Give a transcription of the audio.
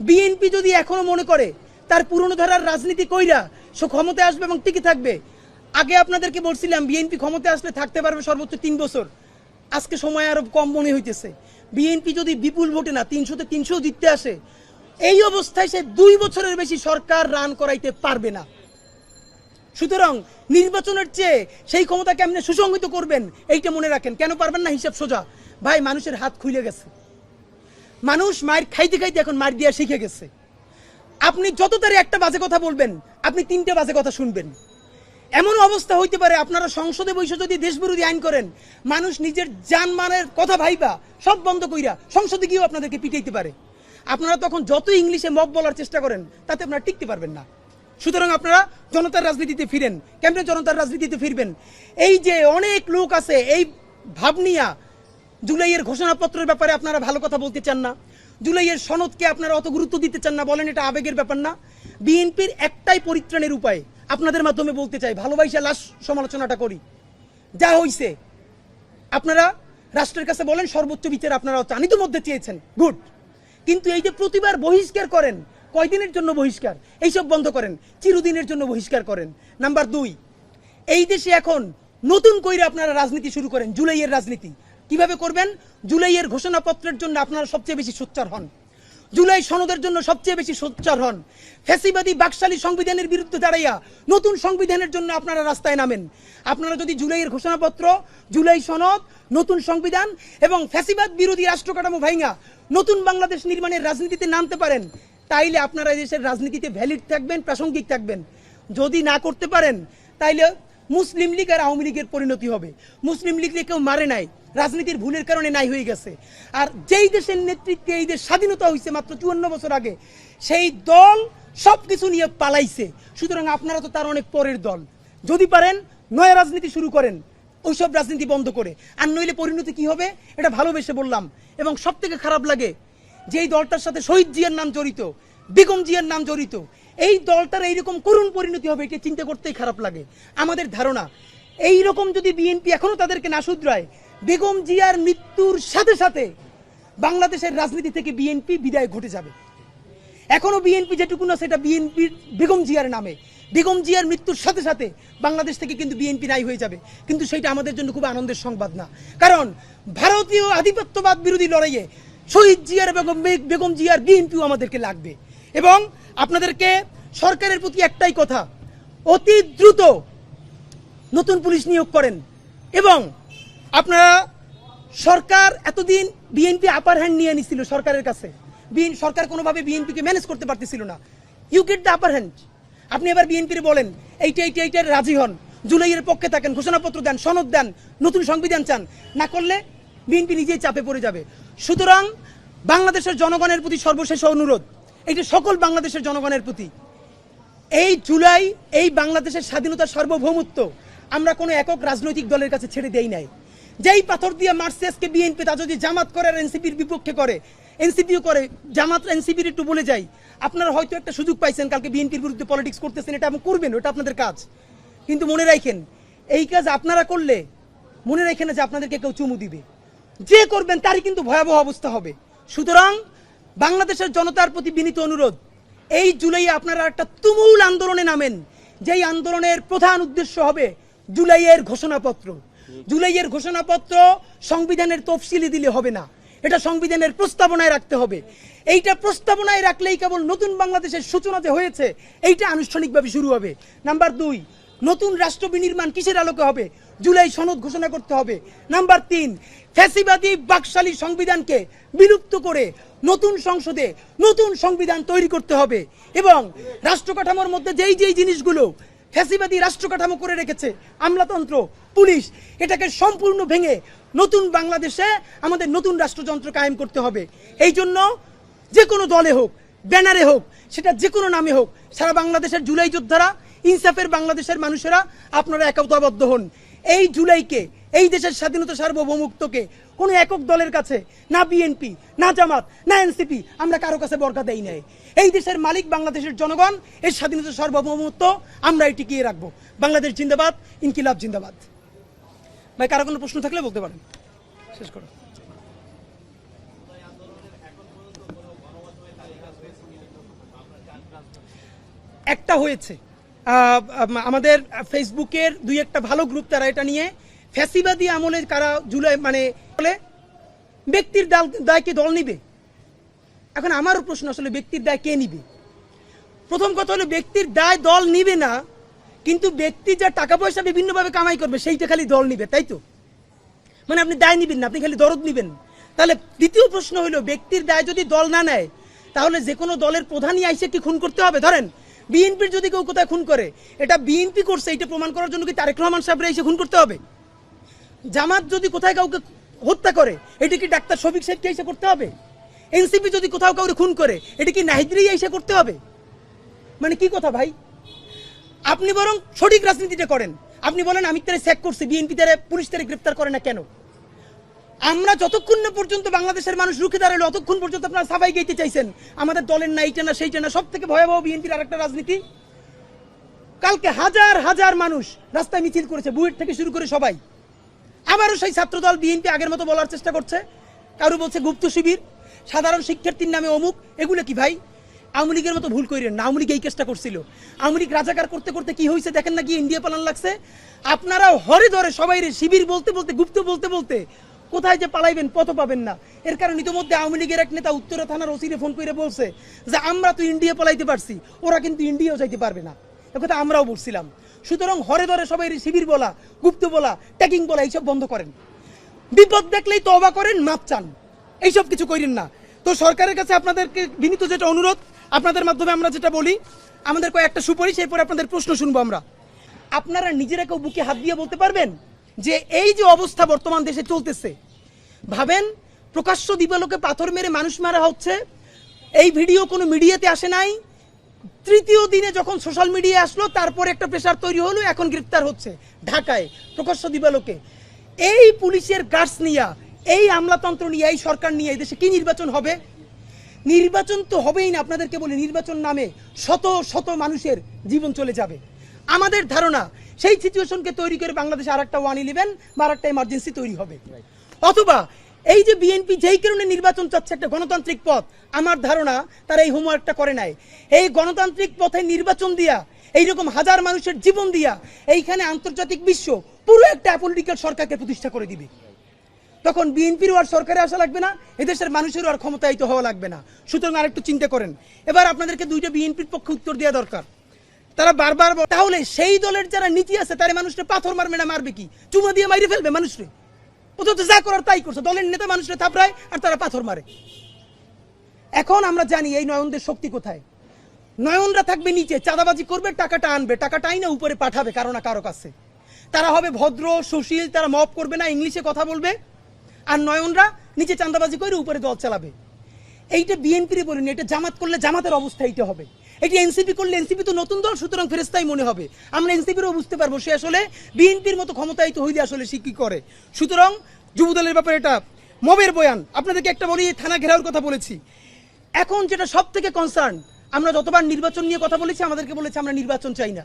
BNP যদি এখনও মনে করে, তার পুরনো ধারার রাজনীতি কইরা সে ক্ষমতায় আসবে এবং টিকে থাকবে। আগে আপনাদেরকে বলছিলাম বিএনপি ক্ষমতায় আসলে থাকতে পারবে সর্বোচ্চ তিন বছর। আজকে সময় আরও কম মনে হইতেছে। বিএনপি যদি বিপুল ভোটে না, তিনশোতে তিনশো জিততে আসে, এই অবস্থায় সে দুই বছরের বেশি সরকার রান করাইতে পারবে না। সুতরাং নির্বাচনের চেয়ে সেই ক্ষমতা কেমনে সুসংহিত করবেন, এইটা মনে রাখেন। কেন পারবেন না হিসাব সোজা? ভাই, মানুষের হাত খুলে গেছে। মানুষ মায়ের খাইতে খাইতে এখন মার দিয়া শিখে গেছে। আপনি যত তারে একটা বাজে কথা বলবেন, আপনি তিনটে বাজে কথা শুনবেন। এমন অবস্থা হইতে পারে আপনারা সংসদে বসে যদি দেশবিরোধী আইন করেন, মানুষ নিজের জানমানের কথা ভাইবা, সব বন্ধ কইরা সংসদে গিয়েও আপনাদেরকে পিটাইতে পারে। আপনারা তখন যত ইংলিশে মব বলার চেষ্টা করেন, তাতে আপনারা টিকতে পারবেন না। সুতরাং আপনারা জনতার রাজনীতিতে ফিরেন কেমনে জনতার রাজনীতিতে ফিরবেন। এই যে অনেক লোক আছে, এই ভাবনিয়া জুলাইয়ের ঘোষণাপত্রের ব্যাপারে আপনারা ভালো কথা বলতে চান না। জুলাইয়ের সনদকে আপনারা অত গুরুত্ব দিতে চান না, বলেন এটা আবেগের ব্যাপার না। বিএনপির একটাই পরিত্রাণের উপায় আপনাদের মাধ্যমে বলতে চাই, ভালোবাসা লাশ সমালোচনাটা করি। যা হইছে, আপনারা রাষ্ট্রের কাছে বলেন, সর্বোচ্চ বিচার আপনারা চান। মধ্যে চেয়েছেন, গুড। কিন্তু এই যে প্রতিবার বহিষ্কার করেন, কয়দিনের জন্য বহিষ্কার? এইসব বন্ধ করেন, চিরদিনের জন্য বহিষ্কার করেন। নাম্বার দুই, এই দেশে এখন নতুন কইরে আপনারা রাজনীতি শুরু করেন, জুলাইয়ের রাজনীতি। কীভাবে করবেন? জুলাইয়ের ঘোষণাপত্রের জন্য আপনারা সবচেয়ে বেশি সোচ্চার হন। জুলাই সনদের জন্য সবচেয়ে বেশি সোচ্চার হন। ফ্যাসিবাদী বাকশালী সংবিধানের বিরুদ্ধে দাঁড়াইয়া নতুন সংবিধানের জন্য আপনারা রাস্তায় নামেন। আপনারা যদি জুলাইয়ের ঘোষণাপত্র, জুলাই সনদ, নতুন সংবিধান এবং ফ্যাসিবাদ বিরোধী রাষ্ট্র কাঠামো ভাইঙ্গা নতুন বাংলাদেশ নির্মাণের রাজনীতিতে নামতে পারেন, তাইলে আপনারা দেশের রাজনীতিতে ভ্যালিড থাকবেন, প্রাসঙ্গিক থাকবেন। যদি না করতে পারেন, তাইলে মুসলিম লীগ আর আওয়ামী লীগের পরিণতি হবে। মুসলিম লীগকে কেউ মারে নাই, রাজনীতির ভুলের কারণে নাই হয়ে গেছে। আর যেই দেশের নেতৃত্বে এই দেশ স্বাধীনতা হয়েছে মাত্র চুয়ান্ন বছর আগে, সেই দল সব কিছু নিয়ে পালাইছে। সুতরাং আপনারা তো তার অনেক পরের দল। যদি পারেন, নয়া রাজনীতি শুরু করেন, ওইসব রাজনীতি বন্ধ করে। আর নইলে পরিণতি কি হবে? এটা ভালোবেসে বললাম। এবং সব থেকে খারাপ লাগে, যেই দলটার সাথে শহীদ জিয়ার নাম জড়িত, বেগম জিয়ার নাম জড়িত এই দলটার এইরকম করুণ পরিণতি হবে, এটা চিন্তা করতেই খারাপ লাগে। আমাদের ধারণা এই রকম যদি বিএনপি এখনও তাদেরকে না শুধরায়, বেগম জিয়ার মৃত্যুর সাথে সাথে বাংলাদেশের রাজনীতি থেকে বিএনপি বিদায় ঘটে যাবে। এখনও বিএনপি যেটুকু না, সেটা বিএনপির বেগম জিয়ার নামে। বেগম জিয়ার মৃত্যুর সাথে সাথে বাংলাদেশ থেকে কিন্তু বিএনপি নাই হয়ে যাবে। কিন্তু সেটা আমাদের জন্য খুব আনন্দের সংবাদ না। কারণ ভারতীয় আধিপত্যবাদ বিরোধী লড়াইয়ে শহীদ জিয়ার বেগম বেগম জিয়ার বিএনপিও আমাদেরকে লাগবে। এবং আপনাদেরকে সরকারের প্রতি একটাই কথা, অতি দ্রুত নতুন পুলিশ নিয়োগ করেন। এবং আপনারা সরকার এতদিন বিএনপি আপার হ্যান্ড নিয়ে নিছিল সরকারের কাছে। সরকার কোনোভাবে বিএনপিকে ম্যানেজ করতে পারতেছিল না। You get the upper hand আপনি এবার বিএনপির বলেন, এইটা এইটা এইটার রাজি হন। জুলাইয়ের পক্ষে থাকেন, ঘোষণাপত্র দেন, সনদ দেন, নতুন সংবিধান চান। না করলে বিএনপি নিজেই চাপে পড়ে যাবে। সুতরাং বাংলাদেশের জনগণের প্রতি সর্বশেষ অনুরোধ এইটা সকল বাংলাদেশের জনগণের প্রতি, এই জুলাই, এই বাংলাদেশের স্বাধীনতার সার্বভৌমত্ব আমরা কোনো একক রাজনৈতিক দলের কাছে ছেড়ে দেই নাই। যেই পাথর দিয়ে মারছে বিএনপি, তা যদি জামাত করে আর এনসিপির বিপক্ষে করে, এনসিপিও করে, জামাত এনসিপির একটু বলে যাই, আপনারা হয়তো একটা সুযোগ পাইছেন, কালকে বিএনপির বিরুদ্ধে পলিটিক্স করতেছেন, এটা এবং করবেন, ওটা আপনাদের কাজ। কিন্তু মনে রাখেন, এই কাজ আপনারা করলে, মনে রাখেন যে আপনাদেরকে কেউ চুমু দিবে। যে করবেন, তারই কিন্তু ভয়াবহ অবস্থা হবে। সুতরাং বাংলাদেশের জনতার প্রতি বিনীত অনুরোধ, এই জুলাইয়ে আপনারা একটা তুমুল আন্দোলনে নামেন, যেই আন্দোলনের প্রধান উদ্দেশ্য হবে জুলাইয়ের ঘোষণাপত্র। জুলাইয়ের ঘোষণাপত্র সংবিধানের তফসিলি দিলে হবে না। এটা সংবিধানের প্রস্তাবনায় রাখতে হবে। এইটা প্রস্তাবনায় রাখলেই কেবল নতুন বাংলাদেশের সূচনা যে হয়েছে, এইটা আনুষ্ঠানিকভাবে শুরু হবে। নাম্বার দুই, নতুন রাষ্ট্র বিনির্মাণ কিসের আলোকে হবে? জুলাই সনদ ঘোষণা করতে হবে। নাম্বার তিন, ফ্যাসিবাদী বাকশালী সংবিধানকে বিলুপ্ত করে নতুন সংসদে নতুন সংবিধান তৈরি করতে হবে এবং রাষ্ট্র কাঠামোর মধ্যে যেই যেই জিনিসগুলো ফ্যাসিবাদী রাষ্ট্র কাঠামো করে রেখেছে, আমলাতন্ত্র, পুলিশ, এটাকে সম্পূর্ণ ভেঙে নতুন বাংলাদেশে আমাদের নতুন রাষ্ট্রযন্ত্র কায়েম করতে হবে। এই জন্য যে কোনো দলে হোক, ব্যানারে হোক, সেটা যে কোনো নামে হোক, সারা বাংলাদেশের জুলাই যোদ্ধারা, ইনসাফের বাংলাদেশের মানুষেরা আপনারা একতাবদ্ধ হন। এই জুলাইকে, এই দেশের স্বাধীনতা সার্বভৌমত্বকে কোনো একক দলের কাছে, না বিএনপি না জামাত, না এনসিপি আমরা কারও কাছে বর্গা দেই নাই। এই দেশের মালিক বাংলাদেশের জনগণ এই স্বাধীনতা সার্বভৌমত্ব আমরা এই টিকিয়ে রাখব। বাংলাদেশ জিন্দাবাদ, ইনকিলাব জিন্দাবাদ। ভাই, কারও কোনো প্রশ্ন থাকলে বলতে পারেন। শেষ করো। একটা হয়েছে। আমাদের ফেসবুকের দুই একটা ভালো গ্রুপ তারা এটা নিয়ে ফ্যাসিবাদী আমলে কারা জুলাই মানে ব্যক্তির দায়কে দল নিবে। এখন আমারও প্রশ্ন আসলে ব্যক্তির দায় কে নিবে? প্রথম কথা হলো ব্যক্তির দায় দল নিবে না, কিন্তু ব্যক্তি যা টাকা পয়সা বিভিন্নভাবে কামাই করবে, সেইটা খালি দল নিবে, তাই তো? মানে আপনি দায় নিবেন না, আপনি খালি দরদ নিবেন। তাহলে দ্বিতীয় প্রশ্ন হলো, ব্যক্তির দায় যদি দল না নেয়, তাহলে যে কোনো দলের প্রধানই আইসে কি খুন করতে হবে? ধরেন বিএনপির যদি কেউ কোথায় খুন করে, এটা বিএনপি করছে, এটা প্রমাণ করার জন্য কি তারেক রহমান সাহেবরা এসে খুন করতে হবে? জামাত যদি কোথায় কাউকে হত্যা করে, এটা কি ডাক্তার শফিক সাহেবকে এসে করতে হবে? এনসিপি যদি কোথাও কাউকে খুন করে, এটা কি নাহিদ্রেই এসে করতে হবে? মানে কি কথা ভাই? আপনি বরং সঠিক রাজনীতিটা করেন। আপনি বলেন, আমি তারা চেক করছি, বিএনপি তারা, পুলিশ তারা গ্রেপ্তার করে না কেন? আমরা যতক্ষণ না পর্যন্ত বাংলাদেশের মানুষ রুখে দাঁড়াল, অতক্ষণ পর্যন্ত আপনারা সাফাই গাইতে চাইছেন। আমাদের দলের না এইটা না, সেইটা না, সব থেকে ভয়াবহ বিএনপির আরেকটা রাজনীতি। কালকে হাজার হাজার মানুষ রাস্তায় মিছিল করেছে, বুয়েট থেকে শুরু করে সবাই। আবারও সেই ছাত্রদল বিএনপি আগের মতো বলার চেষ্টা করছে। কারও বলছে গুপ্ত শিবির, সাধারণ শিক্ষার্থীর নামে অমুক, এগুলো কি ভাই? আওয়ামী লীগের মতো ভুল করেন না, আওয়ামী লীগ এই কেসটা করছিল। আওয়ামী লীগ রাজাকার করতে করতে কি হয়েছে দেখেন না কি ইন্ডিয়া পালান লাগছে? আপনারা হরে ধরে সবাই শিবির বলতে বলতে, গুপ্ত বলতে বলতে কোথায় যে পালাইবেন পথ পাবেন না। এর কারণ ইতিমধ্যে আওয়ামী লীগের এক নেতা উত্তরা থানার ওসিরে ফোন করে বলছে যে, আমরা তো ইন্ডিয়া পালাইতে পারছি, ওরা কিন্তু ইন্ডিয়াও যাইতে পারবে না। কথা আমরাও বলছিলাম। সুতরাং হরে ধরে সবাই শিবির বলা, গুপ্ত বলা ট্যাকিং বলা, এইসব বন্ধ করেন। বিপদ দেখলেই তবা করেন, মাপ চান। এইসব কিছু করেন না। তো সরকারের কাছে আপনাদেরকে বিনীত যেটা অনুরোধ, আপনাদের মাধ্যমে আমরা যেটা বলি, আমাদের কয়েকটা সুপারিশ, এরপরে আপনাদের প্রশ্ন শুনব আমরা। আপনারা নিজেরা কেউ বুকে হাত দিয়ে বলতে পারবেন? যে এই যে অবস্থা বর্তমান দেশে চলতেছে, ভাবেন প্রকাশ্য দিবালোকে পাথর মেরে মানুষ মারা হচ্ছে, এই ভিডিও কোনো মিডিয়াতে আসে নাই, তৃতীয় দিনে যখন সোশ্যাল মিডিয়া আসলো, তারপর একটা প্রেশার তৈরি হলো, এখন গ্রেপ্তার হচ্ছে ঢাকায় প্রকাশ্য দিবালোকে। এই পুলিশের গার্ডস নিয়ে, এই আমলাতন্ত্র নিয়ে, এই সরকার নিয়ে এই দেশে কি নির্বাচন হবে? নির্বাচন তো হবেই না, আপনাদেরকে বলি, নির্বাচন নামে শত শত মানুষের জীবন চলে যাবে। আমাদের ধারণা সেই সিচুয়েশনকে তৈরি করে বাংলাদেশে আর একটা ওয়ান ইলেভেন বা আর একটা এমার্জেন্সি তৈরি হবে। অথবা এই যে বিএনপি যেই কারণে নির্বাচন চাচ্ছে একটা গণতান্ত্রিক পথ, আমার ধারণা তারা এই হোমওয়ার্কটা করে নাই। এই গণতান্ত্রিক পথে নির্বাচন দিয়া, এইরকম হাজার মানুষের জীবন দিয়া, এইখানে আন্তর্জাতিক বিশ্ব পুরো একটা পলিটিক্যাল সরকারকে প্রতিষ্ঠা করে দিবে। তখন বিএনপির আর সরকারে আসা লাগবে না, এদেশের মানুষেরও আর ক্ষমতায়িত হওয়া লাগবে না। সুতরাং আরেকটু চিন্তা করেন। এবার আপনাদেরকে দুইটা বিএনপির পক্ষে উত্তর দেওয়া দরকার। তারা বারবার তাহলে সেই দলের যারা নীতি আছে, তারা মানুষটা পাথর মারবে না মারবে কি? চুমা দিয়ে মাইরে ফেলবে মানুষরে? অথচ যা করার তাই করছে। দলের নেতা মানুষরা থাপড়ায় আর তারা পাথর মারে। এখন আমরা জানি এই নয়নদের শক্তি কোথায়। নয়নরা থাকবে নিচে, চাঁদাবাজি করবে, টাকাটা আনবে। টাকাটাই না উপরে পাঠাবে, কারও না কারও কাছে। তারা হবে ভদ্র, সুশীল, তারা মপ করবে না, ইংলিশে কথা বলবে। আর নয়নরা নিচে চাঁদাবাজি করে উপরে দল চালাবে। এইটা বিএনপির বলিনি, এটা জামাত করলে জামাতের অবস্থা এইটা হবে। এটি এনসিপি করলে এনসিপি তো নতুন দল, সুতরাং ফেরেস্তাই মনে হবে। আমরা এনসিপিরও বুঝতে পারব সে আসলে বিএনপির মতো ক্ষমতায় তো হইলে আসলে সে কী করে। সুতরাং যুবদলের ব্যাপারে এটা মবের বয়ান। আপনাদেরকে একটা বলি, থানা ঘেরাওর কথা বলেছি। এখন যেটা সব থেকে কনসার্ন আমরা যতবার নির্বাচন নিয়ে কথা বলেছি, আমাদেরকে বলেছি আমরা নির্বাচন চাই না।